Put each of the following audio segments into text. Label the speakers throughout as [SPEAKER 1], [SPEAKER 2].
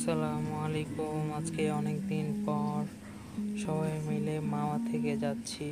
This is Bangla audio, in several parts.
[SPEAKER 1] আসসালামু আলাইকুম। আজকে অনেক দিন পর সবাই মিলে মামা থেকে যাচ্ছি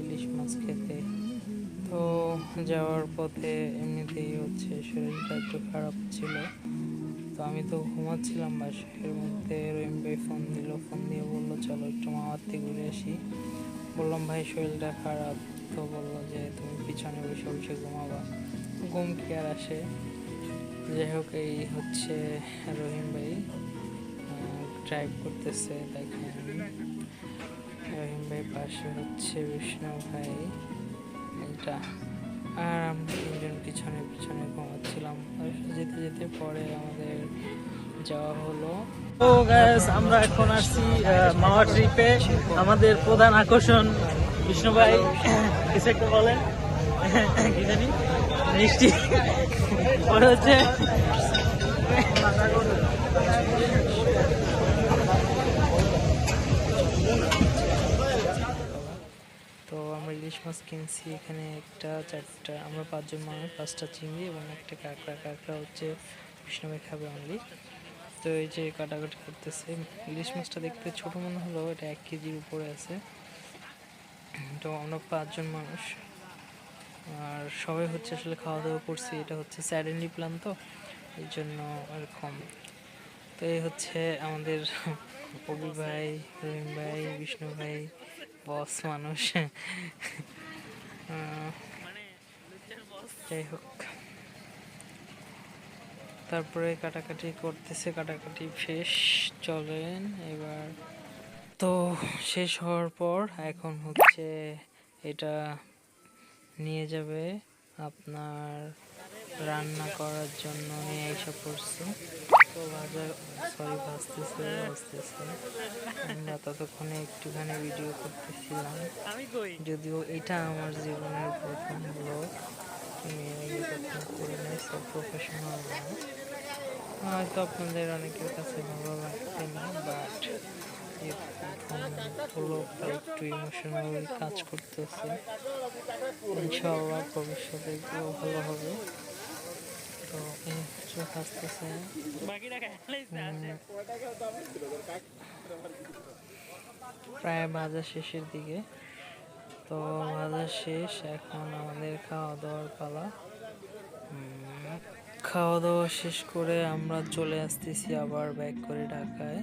[SPEAKER 1] ইলিশ মাছ খেতে। তো যাওয়ার পথে এমনিতেই হচ্ছে শরীরটা একটু খারাপ ছিল। তো আমি তো ঘুমাচ্ছিলাম বাসার মধ্যে রহিম ভাই ফোন দিল, ফোন দিয়ে বলল, চলো একটু মামার থেকে ঘুরে আসি। বললাম, ভাই, শরীরটা খারাপ। তো বলল যে, তুমি পিছনে বসে বসে ঘুমাবা। ঘুম কি আর আসে? যাই হোক এই হচ্ছে রহিম ভাই ড্রাইভ করতেছে দেখেন রহিম ভাই পাশে হচ্ছে বিষ্ণু ভাই। এটা আর আমরা তিনজন পিছনে পিছনে ঘুমাচ্ছিলাম। যেতে যেতে পরে আমাদের যাওয়া হলো।
[SPEAKER 2] তো গ্যাস আমরা এখন আসছি মাওয়া ট্রিপে আমাদের প্রধান আকর্ষণ বিষ্ণু ভাই। কিছু একটা বলেন। কি জানি? মিষ্টি। হচ্ছে
[SPEAKER 1] তো আমরা ইলিশ মাছ কিনছি, এখানে একটা, চারটা, আমরা পাঁচজন মানুষ, পাঁচটা চিংড়ি এবং একটা কাঁকড়া। কাঁকড়া হচ্ছে বিষ্ণুভাই খাবে অনলি তো এই যে কাটাকাটি করতেছে, ইলিশ মাছটা দেখতে ছোট মনে হলো এটা এক কেজির উপরে আছে। তো আমরা পাঁচজন মানুষ। আর সবাই হচ্ছে আসলে খাওয়া দাওয়া করছি, এটা হচ্ছে স্যাডেনলি প্ল্যান তো এই জন্য এরকম। তো এই হচ্ছে আমাদের কবি ভাই, রহিম ভাই, বিষ্ণু ভাই, বস, মানুষ। যাই হোক। তারপরে কাটাকাটি করতেছে, কাটাকাটি শেষ, চলেন এবার। তো শেষ হওয়ার পর এখন হচ্ছে এটা নিয়ে যাবে আপনার রান্না করার জন্য নিয়ে এসে পড়ছে। তো ভাজা সরি ভাজতেছে ভাজতেছে আমরা ততক্ষণে একটুখানি ভিডিও করতেছিলাম। যদিও এটা আমার জীবনের প্রথম ব্লগ আমি করি নাই সব প্রফেশনাল হয়তো আপনাদের অনেকের কাছে ভালো লাগবে না বাট ব্লগটা একটু ইমোশনাল কাজ করতেছে। ইনশাআল্লাহ ভবিষ্যতে এগুলো ভালো হবে। তো
[SPEAKER 2] আছে
[SPEAKER 1] প্রায় ভাজা শেষের দিকে। তো ভাজা শেষ এখন আমাদের খাওয়া দাওয়ার পালা। খাওয়া দাওয়া শেষ করে আমরা চলে আসতেছি আবার ব্যাক করে ঢাকায়।